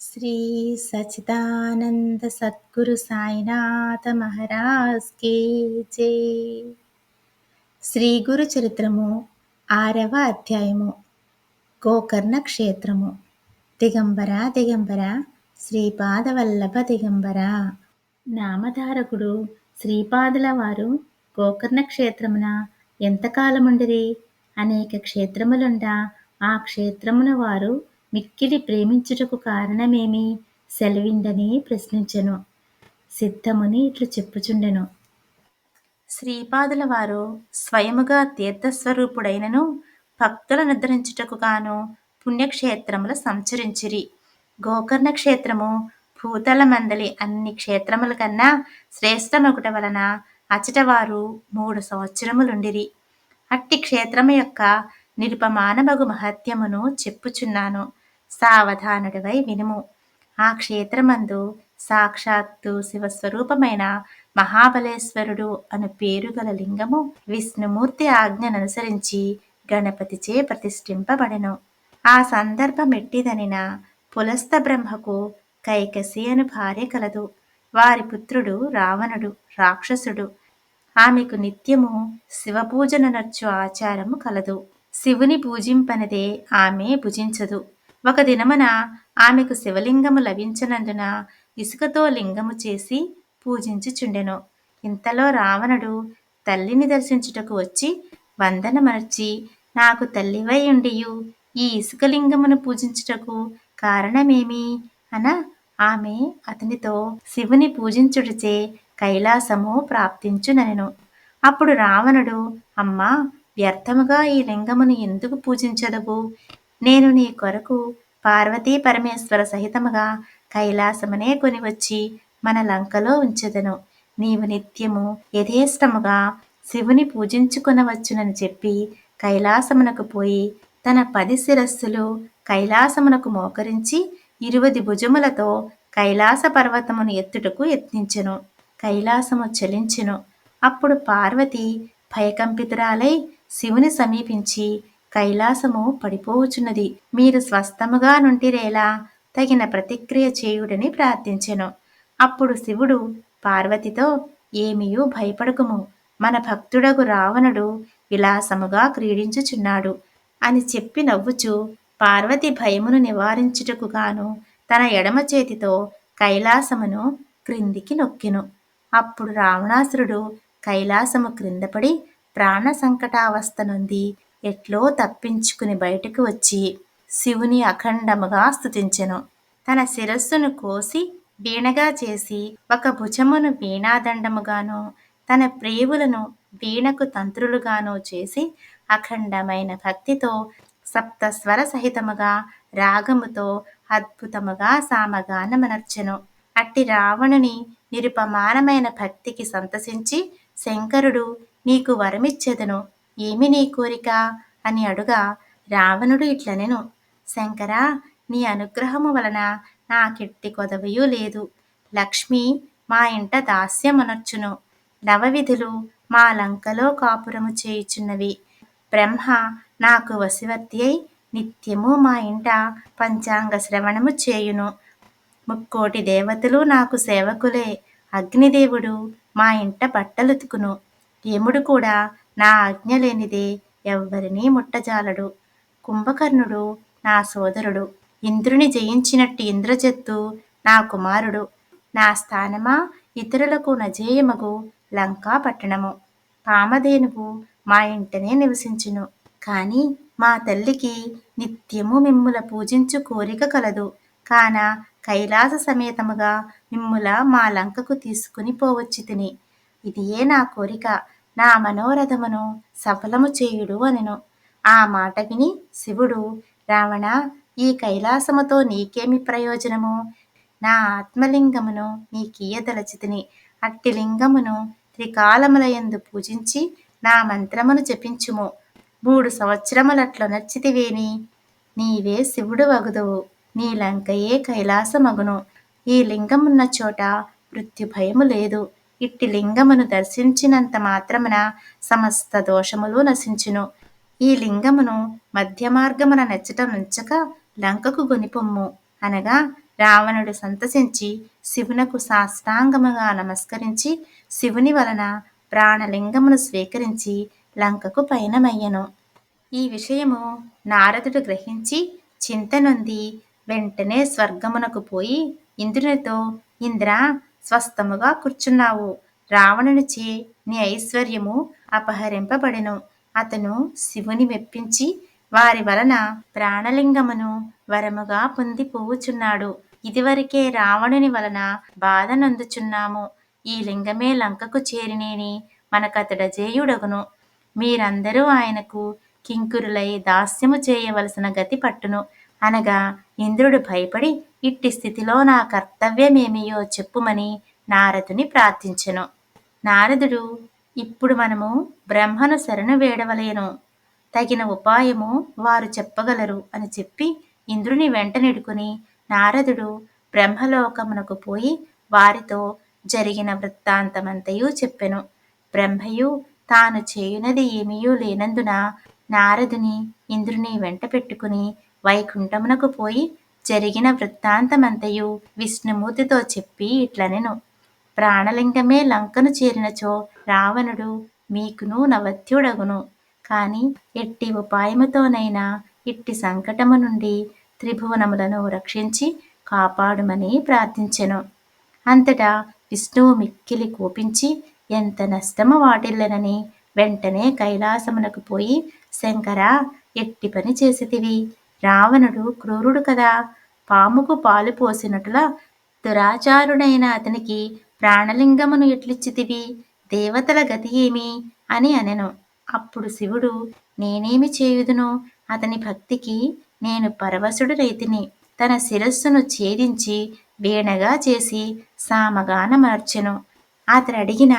శ్రీ సచిదానంద సద్గురు సాయినాథ మహారాజ్కి జై. శ్రీ గురు చరిత్రము ఆరవ అధ్యాయము. గోకర్ణ క్షేత్రము. దిగంబర దిగంబర. శ్రీపాదవల్లభ దిగంబర. నామధారకుడు శ్రీపాదుల వారు గోకర్ణ క్షేత్రమున ఎంతకాలముండిరి? అనేక క్షేత్రములుండ ఆ క్షేత్రమున వారు మిక్కిలి ప్రేమించుటకు కారణమేమి? సెలవిండని ప్రశ్నించెను. సిద్ధముని ఇట్లు చెప్పుచుండెను. శ్రీపాదుల వారు స్వయముగా తీర్థస్వరూపుడైనను భక్తుల నిద్రించుటకు గాను పుణ్యక్షేత్రముల సంచరించిరి. గోకర్ణ క్షేత్రము భూతల మందలి అన్ని క్షేత్రముల కన్నా శ్రేష్టమగుట వలన అచటవారు మూడు సంవత్సరములుండిరి. అట్టి క్షేత్రము యొక్క నిరుపమానమగు మహత్యమును చెప్పుచున్నాను. సావధానుడివై వినుము. ఆ క్షేత్రమందు సాక్షాత్తు శివస్వరూపమైన మహాబలేశ్వరుడు అను పేరు గల లింగము విష్ణుమూర్తి ఆజ్ఞననుసరించి గణపతిచే ప్రతిష్ఠింపబడెను. ఆ సందర్భమెట్టిదనిన పులస్త బ్రహ్మకు కైకసి అను భార్య కలదు. వారి పుత్రుడు రావణుడు రాక్షసుడు. ఆమెకు నిత్యము శివపూజన నర్చు ఆచారము కలదు. శివుని పూజింపనదే ఆమె భుజించదు. ఒక దినమున ఆమెకు శివలింగము లభించినందున ఇసుకతో లింగము చేసి పూజించుచుండెను. ఇంతలో రావణుడు తల్లిని దర్శించుటకు వచ్చి వందనమర్చి నాకు తల్లివై ఉండియు ఈ ఇసుకలింగమును పూజించుటకు కారణమేమి? అన ఆమె అతనితో శివుని పూజించుటచే కైలాసము ప్రాప్తించునెను అప్పుడు రావణుడు అమ్మా వ్యర్థముగా ఈ లింగమును ఎందుకు పూజించదవు? నేను నీ కొరకు పార్వతీ పరమేశ్వర సహితముగా కైలాసమునే కొనివచ్చి మన లంకలో ఉంచెదను. నీవు నిత్యము యథేష్టముగా శివుని పూజించుకునవచ్చునని చెప్పి కైలాసమునకు పోయి తన పది శిరస్సులు కైలాసమునకు మోకరించి ఇరువది భుజములతో కైలాస పర్వతమును ఎత్తుటకు యత్నించెను. కైలాసము చలించెను. అప్పుడు పార్వతి భయకంపితురాలై శివుని సమీపించి కైలాసము పడిపోవుచున్నది మీరు స్వస్థముగా నుంటిరేలా తగిన ప్రతిక్రియ చేయుడని ప్రార్థించెను. అప్పుడు శివుడు పార్వతితో ఏమియూ భయపడకుము. మన భక్తుడగు రావణుడు విలాసముగా క్రీడించుచున్నాడు అని చెప్పి నవ్వుచు పార్వతి భయమును నివారించుటకు గాను తన ఎడమ చేతితో కైలాసమును క్రిందికి నొక్కెను. అప్పుడు రావణాసురుడు కైలాసము క్రిందపడి ప్రాణ సంకటావస్థ నుండి ఎట్లో తప్పించుకుని బయటకు వచ్చి శివుని అఖండముగా స్థుతించెను తన శిరస్సును కోసి వీణగా చేసి ఒక భుజమును వీణాదండముగాను తన ప్రేవులను వీణకు తంత్రులుగాను చేసి అఖండమైన భక్తితో సప్తస్వర సహితముగా రాగముతో అద్భుతముగా సామగానమనర్చెను అట్టి రావణుని నిరుపమానమైన భక్తికి సంతసించి శంకరుడు నీకు వరమిచ్చెదను. ఏమి నీ కోరిక? అని అడుగా రావణుడు ఇట్లనెను. శంకర నీ అనుగ్రహము వలన నాకెట్టి కొదవయూ లేదు. లక్ష్మి మా ఇంట దాస్యమునర్చును. నవవిధులు మా లంకలో కాపురము చేయుచున్నవి. బ్రహ్మ నాకు వశవర్తి అయి నిత్యము మా ఇంట పంచాంగ శ్రవణము చేయును. ముక్కోటి దేవతలు నాకు సేవకులే. అగ్నిదేవుడు మా ఇంట బట్టలుతుకును యముడు కూడా నా ఆజ్ఞ లేనిదే ఎవ్వరినీ ముట్టజాలడు. కుంభకర్ణుడు నా సోదరుడు. ఇంద్రుని జయించినట్టు ఇంద్రజత్తు నా కుమారుడు. నా స్థానమా ఇతరులకు నజేయమగు లంకా పట్టణము. పామధేనువు మా ఇంటనే నివసించును. కాని మా తల్లికి నిత్యము మిమ్ముల పూజించు కోరిక కలదు. కాన కైలాస సమేతముగా మిమ్ముల మా లంకకు తీసుకుని పోవచ్చు తిని ఇదియే నా కోరిక. నా మనోరథమును సఫలము చేయుడు అనెను. ఆ మాట విని శివుడు రావణ ఈ కైలాసముతో నీకేమి ప్రయోజనము? నా ఆత్మలింగమును నీకీయదలచితిని అట్టి లింగమును త్రికాలములయందు పూజించి నా మంత్రమును జపించుము. మూడు సంవత్సరములట్ల నచ్చితివేని? నీవే శివుడు వగుదువు నీ లంకయే కైలాసమగును. ఈ లింగమున్న చోట మృత్యు భయము లేదు. ఇట్టి లింగమును దర్శించినంత మాత్రమున సమస్త దోషములు నశించును. ఈ లింగమును మధ్య మార్గమున నెచ్చట నుంచక లంకకు గొనిపొమ్ము అనగా రావణుడు సంతసించి శివునకు సాష్టాంగముగా నమస్కరించి శివుని వలన ప్రాణలింగమును స్వీకరించి లంకకు పయనమయ్యను. ఈ విషయము నారదుడు గ్రహించి చింతనొంది వెంటనే స్వర్గమునకు పోయి ఇంద్రునితో ఇంద్ర స్వస్థముగా కూర్చున్నావు. రావణునిచే నీ ఐశ్వర్యము అపహరింపబడెను. అతను శివుని మెప్పించి వారి వలన ప్రాణలింగమును వరముగా పొందిపోవుచున్నాడు ఇదివరకే రావణుని వలన బాధ నందుచున్నాము. ఈ లింగమే లంకకు చేరినేని మనకతడజేయుడగును మీరందరూ ఆయనకు కింకురులై దాస్యము చేయవలసిన గతి పట్టును. అనగా ఇంద్రుడు భయపడి ఇట్టి స్థితిలో నా కర్తవ్యమేమియో చెప్పుమని నారదుని ప్రార్థించెను. నారదుడు ఇప్పుడు మనము బ్రహ్మను శరణు వేడవలేను. తగిన ఉపాయము వారు చెప్పగలరు అని చెప్పి ఇంద్రుని వెంటనిడుకుని నారదుడు బ్రహ్మలోకమునకు పోయి వారితో జరిగిన వృత్తాంతమంతయు చెప్పెను. బ్రహ్మయు తాను చేయునది ఏమీయూ లేనందున నారదుని ఇంద్రుని వెంట పెట్టుకుని వైకుంఠమునకు పోయి జరిగిన వృత్తాంతమంతయు విష్ణుమూర్తితో చెప్పి ఇట్లనెను. ప్రాణలింగమే లంకను చేరినచో రావణుడు మీకును నవత్యుడగును. కాని ఎట్టి ఉపాయముతోనైనా ఇట్టి సంకటము నుండి త్రిభువనములను రక్షించి కాపాడుమని ప్రార్థించెను. అంతటా విష్ణువు మిక్కిలి కోపించి ఎంత నష్టము వాటిల్లనని వెంటనే కైలాసమునకు పోయి శంకరా ఎట్టి పని చేసితివి? రావణుడు క్రూరుడు కదా. పాముకు పాలు పోసినట్లా దురాచారుడైన అతనికి ప్రాణలింగమును ఎట్లిచ్చితివి? దేవతల గతి ఏమి? అని అనెను. అప్పుడు శివుడు నేనేమి చేయుదును? అతని భక్తికి నేను పరవశుడు రైతిని. తన శిరస్సును ఛేదించి వీణగా చేసి సామగాన మార్చెను. అతడు అడిగిన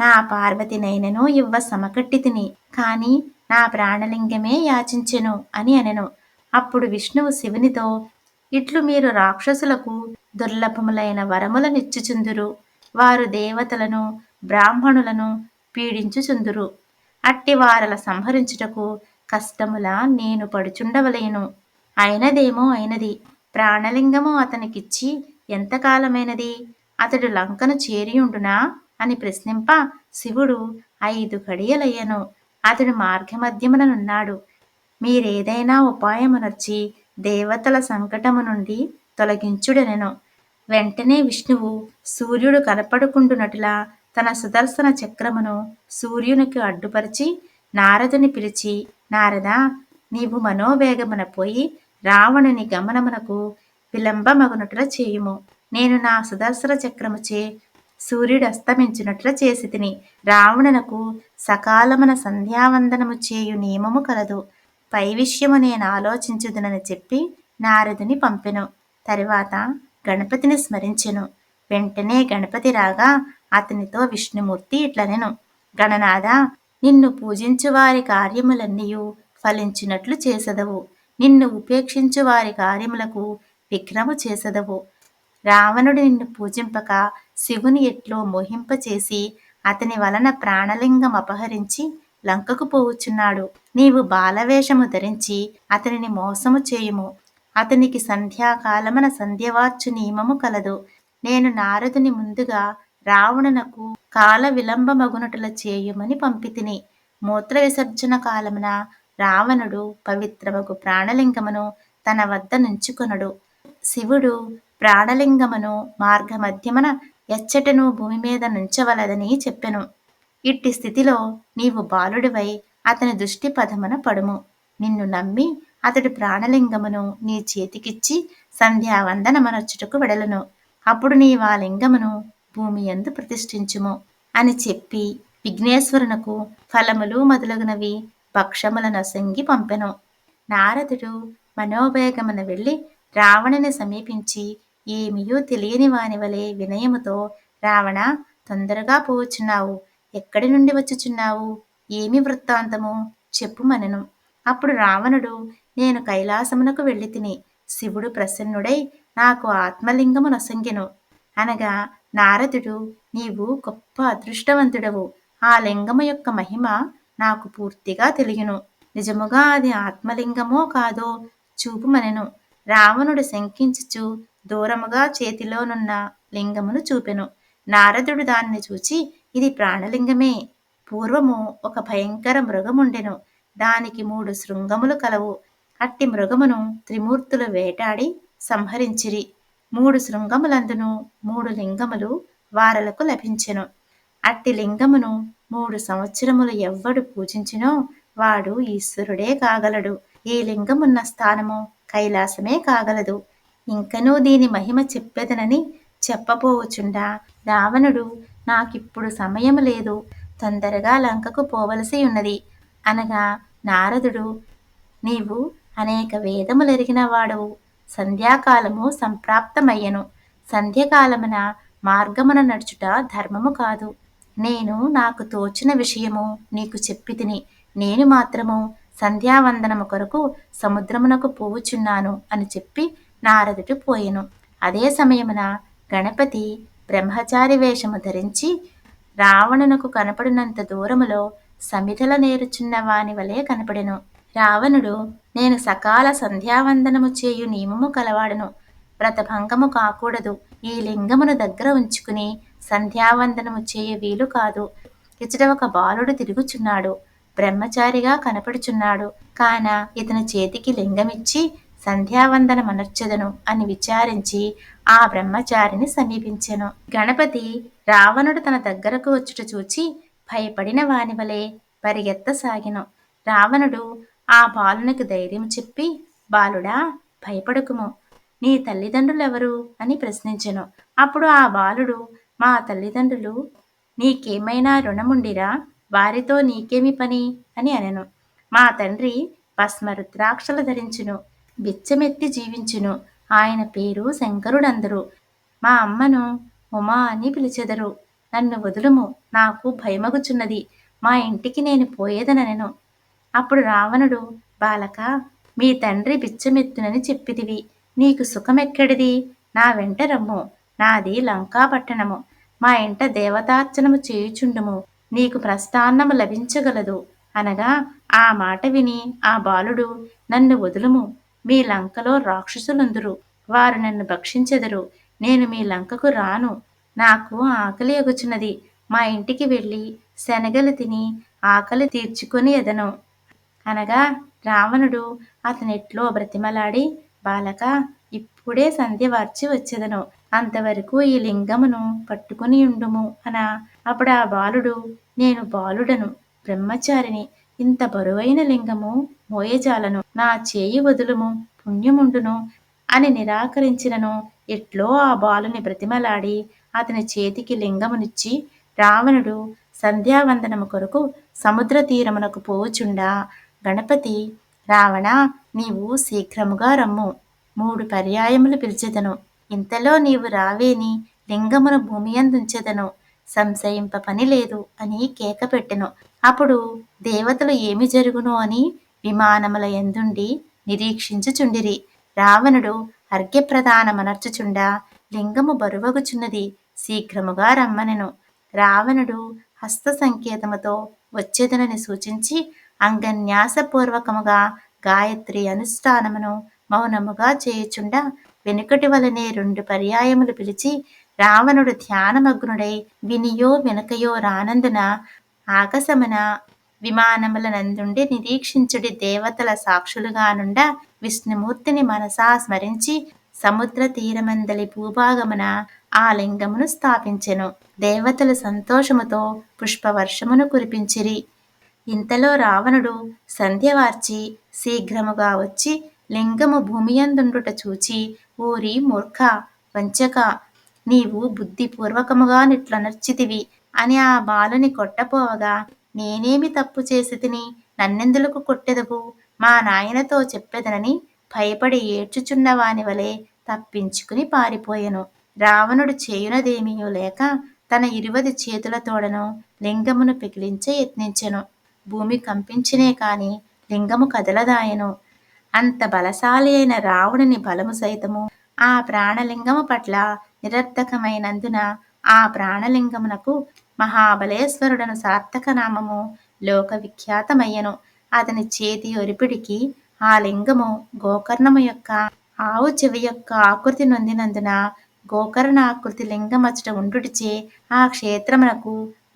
నా పార్వతినైనను ఇవ్వ సమకట్టి తిని కాని నా ప్రాణలింగమే యాచించెను అని అనెను. అప్పుడు విష్ణువు శివునితో ఇట్లు మీరు రాక్షసులకు దుర్లభములైన వరములనిచ్చుచుందురు వారు దేవతలను బ్రాహ్మణులను పీడించుచుందురు. అట్టి వారల సంహరించుటకు కష్టముల నేను పడుచుండవలేను. అయినదేమో అయినది. ప్రాణలింగము అతనికిచ్చి ఎంతకాలమైనది అతడు లంకను చేరియుండునా? అని ప్రశ్నింప శివుడు ఐదు గడియలయ్యను అతడు మార్గమధ్యముననున్నాడు. మీరేదైనా ఉపాయమునర్చి దేవతల సంకటము నుండి తొలగించుడనెను. వెంటనే విష్ణువు సూర్యుడు కనపడుకుంటున్నట్లా తన సుదర్శన చక్రమును సూర్యునికి అడ్డుపరిచి నారదుని పిలిచి నారదా నీవు మనోవేగమున పోయి రావణుని గమనమునకు విలంబమగునట్ల చేయుము. నేను నా సుదర్శన చక్రముచే సూర్యుడు అస్తమించినట్ల చేసి తిని రావణునకు సకాలమున సంధ్యావందనము చేయు నియమము కలదు. పై విషయము నేను ఆలోచించుదునని చెప్పి నారదుని పంపెను. తరువాత గణపతిని స్మరించెను. వెంటనే గణపతి రాగా అతనితో విష్ణుమూర్తి ఇట్లనెను. గణనాథ నిన్ను పూజించు వారి కార్యములన్నీయు ఫలించినట్లు చేసెదవు. నిన్ను ఉపేక్షించు వారి కార్యములకు విఘ్నము చేసెదవు. రావణుడు నిన్ను పూజింపక శివుని ఎట్లో మోహింపచేసి అతని వలన ప్రాణలింగం అపహరించి లంకకు పోవుచున్నాడు నీవు బాలవేషము ధరించి అతనిని మోసము చేయుము. అతనికి సంధ్యాకాలమున సంధ్యవార్చు నియమము కలదు. నేను నారదుని ముందుగా రావణునకు కాల విలంబమగునటుల చేయుమని పంపితిని. మూత్ర విసర్జన కాలమున రావణుడు పవిత్రమగు ప్రాణలింగమును తన వద్ద నుంచుకొనడు. శివుడు ప్రాణలింగమును మార్గమధ్యమన ఎచ్చటను భూమి మీద నుంచవలదని చెప్పెను. ఇట్టి స్థితిలో నీవు బాలుడివై అతని దృష్టి పదమున పడుము. నిన్ను నమ్మి అతడి ప్రాణలింగమును నీ చేతికిచ్చి సంధ్యావందనమనొచ్చుటకు వెడలను. అప్పుడు నీవా లింగమును భూమి ఎందు ప్రతిష్ఠించుము అని చెప్పి విఘ్నేశ్వరునకు ఫలములు మొదలగునవి పక్షముల సంగి పంపెను. నారదుడు మనోవేగమున వెళ్ళి రావణుని సమీపించి ఏమియూ తెలియని వాని వలె వినయముతో రావణ తొందరగా పోవచ్చున్నావు. ఎక్కడి నుండి వచ్చుచున్నావు? ఏమి వృత్తాంతము? చెప్పుమనెను అప్పుడు రావణుడు నేను కైలాసమునకు వెళ్ళి తిని శివుడు ప్రసన్నుడై నాకు ఆత్మలింగము నొసంగెను. అనగా నారదుడు నీవు గొప్ప అదృష్టవంతుడవు. ఆ లింగము యొక్క మహిమ నాకు పూర్తిగా తెలియను. నిజముగా అది ఆత్మలింగమో కాదో చూపుమనెను రావణుడు శంకించుచు దూరముగా చేతిలోనున్న లింగమును చూపెను. నారదుడు దాన్ని చూచి ఇది ప్రాణలింగమే. పూర్వము ఒక భయంకర మృగముండెను. దానికి మూడు శృంగములు కలవు. అట్టి మృగమును త్రిమూర్తులు వేటాడి సంహరించిరి. మూడు శృంగములందును మూడు లింగములు వారలకు లభించెను. అట్టి లింగమును మూడు సంవత్సరములు ఎవ్వడు పూజించినో వాడు ఈశ్వరుడే కాగలడు. ఈ లింగమున్న స్థానము కైలాసమే కాగలదు. ఇంకనూ దీని మహిమ చెప్పెదనని చెప్పపోవచుండా రావణుడు నాకిప్పుడు సమయం లేదు. తొందరగా లంకకు పోవలసి ఉన్నది. అనగా నారదుడు నీవు అనేక వేదములెరిగిన వాడవు. సంధ్యాకాలము సంప్రాప్తమయ్యను. సంధ్యకాలమున మార్గమున నడుచుట ధర్మము కాదు. నేను నాకు తోచిన విషయము నీకు చెప్పి తిని నేను మాత్రము సంధ్యావందనము కొరకు సముద్రమునకు పోవుచున్నాను అని చెప్పి నారదుడు పోయెను. అదే సమయమున గణపతి బ్రహ్మచారి వేషము ధరించి రావణునకు కనపడినంత దూరములో సమిధల నేరుచున్న వాని వలె కనపడెను. రావణుడు నేను సకాల సంధ్యావందనము చేయు నియమము కలవాడను. వ్రతభంగము కాకూడదు. ఈ లింగమును దగ్గర ఉంచుకుని సంధ్యావందనము చేయ వీలు కాదు. ఇచ్చట ఒక బాలుడు తిరుగుచున్నాడు. బ్రహ్మచారిగా కనపడుచున్నాడు. కాన ఇతని చేతికి లింగమిచ్చి సంధ్యావందన మనర్చదను అని విచారించి ఆ బ్రహ్మచారిని సమీపించెను. గణపతి రావణుడు తన దగ్గరకు వచ్చుట చూచి భయపడిన వాని వలె పరిగెత్తసాగిను. రావణుడు ఆ బాలునికి ధైర్యం చెప్పి బాలుడా భయపడకుము. నీ తల్లిదండ్రులెవరు? అని ప్రశ్నించెను. అప్పుడు ఆ బాలుడు మా తల్లిదండ్రులు నీకేమైనా రుణముండిరా? వారితో నీకేమి పని? అని అనెను. మా తండ్రి భస్మ రుద్రాక్షలు ధరించును. బిచ్చమెత్తి జీవించును. ఆయన పేరు శంకరుడందరు. మా అమ్మను ఉమా అని పిలిచెదరు. నన్ను వదులుము. నాకు భయమగుచున్నది. మా ఇంటికి నేను పోయేదనెను అప్పుడు రావణుడు బాలక మీ తండ్రి బిచ్చమెత్తునని చెప్పిదివి నీకు సుఖమెక్కడిది? నా వెంట రమ్ము. నాది లంకాపట్టణము. మా ఇంట దేవతార్చనము చేయుచుండుము. నీకు ప్రస్థాన్నము లభించగలదు. అనగా ఆ మాట విని ఆ బాలుడు నన్ను వదులుము. మీ లంకలో రాక్షసులందురు. వారు నన్ను భక్షించెదరు. నేను మీ లంకకు రాను. నాకు ఆకలి ఎగుచున్నది. మా ఇంటికి వెళ్ళి శనగలు తిని ఆకలి తీర్చుకొని ఎదను. అనగా రావణుడు అతనెట్లో బ్రతిమలాడి బాలక ఇప్పుడే సంధ్య వార్చి వచ్చేదను. అంతవరకు ఈ లింగమును పట్టుకుని ఉండుము అన. అప్పుడు ఆ బాలుడు నేను బాలుడను బ్రహ్మచారిని ఇంత బరువైన లింగము మోయజాలను నా చేయి వదులుము పుణ్యముండును అని నిరాకరించినను. ఎట్లో ఆ బాలుని బ్రతిమలాడి అతని చేతికి లింగమునిచ్చి రావణుడు సంధ్యావందనము కొరకు సముద్ర తీరమునకు పోచుండా గణపతి రావణ నీవు శీఘ్రముగా రమ్ము. మూడు పర్యాయములు పిలిచెదను. ఇంతలో నీవు రావేని లింగమును భూమియందుంచెదను. సంశయింప పని లేదు అని కేక పెట్టెను అప్పుడు దేవతలు ఏమి జరుగును అని విమానముల ఎందుండి నిరీక్షించుచుండిరి. రావణుడు అర్ఘ్యప్రదానమనర్చుచుండా లింగము బరువగుచున్నది శీఘ్రముగా రమ్మనెను. రావణుడు హస్త సంకేతముతో వచ్చేదనని సూచించి అంగన్యాసపూర్వకముగా గాయత్రి అనుష్ఠానమును మౌనముగా చేయుచుండ వెనుకటి వలనే రెండు పర్యాయములు పిలిచి రావణుడు ధ్యానమగ్నుడై వినియో వెనుకయో రానందున ఆకాశమున విమానముల నందుండి నిరీక్షించుడి దేవతల సాక్షులుగా నుండ విష్ణుమూర్తిని మనసా స్మరించి సముద్ర తీరమందలి భూభాగమున ఆ లింగమును స్థాపించెను. దేవతలు సంతోషముతో పుష్పవర్షమును కురిపించిరి. ఇంతలో రావణుడు సంధ్యవార్చి శీఘ్రముగా వచ్చి లింగము భూమియందుండుట చూచి ఊరి మూర్ఖ వంచక నీవు బుద్ధిపూర్వకముగా నిట్లనర్చితివి. అని ఆ బాలుని కొట్టపోవగా నేనేమి తప్పు చేసి తిని నన్నెందులకు కొట్టెదవు? మా నాయనతో చెప్పెదనని భయపడి ఏడ్చుచున్న వాని వలె తప్పించుకుని పారిపోయెను. రావణుడు చేయునదేమీయో లేక తన ఇరువది చేతులతోడను లింగమును పిగిలించే యత్నించెను. భూమి కంపించినే కాని లింగము కదలదాయను. అంత బలశాలి అయిన రావణుని బలము సైతము ఆ ప్రాణలింగము పట్ల నిరర్ధకమైనందున ఆ ప్రాణలింగమునకు మహాబలేశ్వరుడను సార్థక నామము లోక విఖ్యాతమయ్యను అతని చేతి ఒరిపిడికి ఆ లింగము గోకర్ణము యొక్క ఆవు చెవి యొక్క ఆకృతి నొందినందున గోకర్ణ ఆకృతి లింగమచ్చట ఉండుటిచే ఆ క్షేత్రమునకు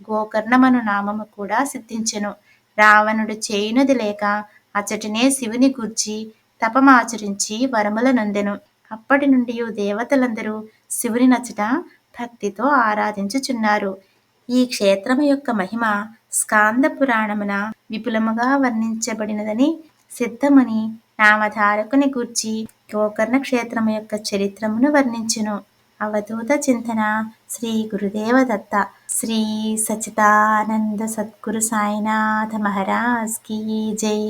గోకర్ణమను నామము కూడా సిద్ధించెను. రావణుడు చేయునది లేక అచ్చటినే శివుని గుర్చి తపమాచరించి వరముల నందెను. అప్పటి నుండి దేవతలందరూ శివుని నచ్చట భక్తితో ఆరాధించుచున్నారు. ఈ క్షేత్రము యొక్క మహిమ స్కాంద పురాణమున విపులముగా వర్ణించబడినదని సిద్ధముని నామధారకుని గూర్చి గోకర్ణ క్షేత్రము యొక్క చరిత్రమును వర్ణించును. అవధూత చింతన శ్రీ గురుదేవ దత్త శ్రీ సచితానంద సద్గురు సాయినాథ మహారాజ్ కీ జై.